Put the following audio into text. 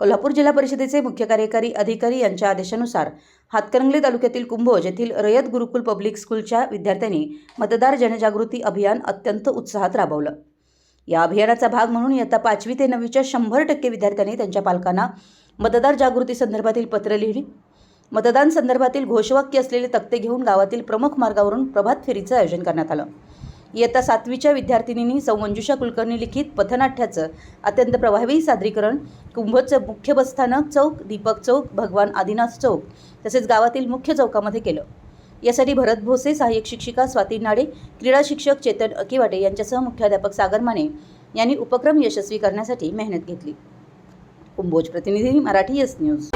कोल्हापूर जिल्हा परिषदेचे मुख्य कार्यकारी अधिकारी यांच्या आदेशानुसार हातकणंगले तालुक्यातील कुंभोज येथील रयत गुरुकुल पब्लिक स्कूलच्या विद्यार्थ्यांनी मतदार जनजागृती अभियान अत्यंत उत्साहात राबवलं. या अभियानाचा भाग म्हणून इयत्ता पाचवी ते नववीच्या शंभर टक्के विद्यार्थ्यांनी त्यांच्या पालकांना मतदार जागृती संदर्भातील पत्र लिहिली. मतदान संदर्भातील घोषवाक्य असलेले तक्ते घेऊन गावातील प्रमुख मार्गावरून प्रभात फेरीचं आयोजन करण्यात आलं. इयत्ता सातवीच्या विद्यार्थिनींनी सौ. मंजुषा कुलकर्णी लिखित पथनाट्याचं अत्यंत प्रभावी सादरीकरण कुंभोजचं मुख्य बसस्थानक चौक दीपक चौक भगवान आदिनाथ चौक तसेच गावातील मुख्य चौकामध्ये केलं. यासाठी भरत भोसे सहाय्यक शिक्षिका स्वाती नाडे क्रीडा शिक्षक चेतन अकिवाटे यांच्यासह मुख्याध्यापक सागर माने यांनी उपक्रम यशस्वी करण्यासाठी मेहनत घेतली. कुंभोज प्रतिनिधी मराठी एस न्यूज.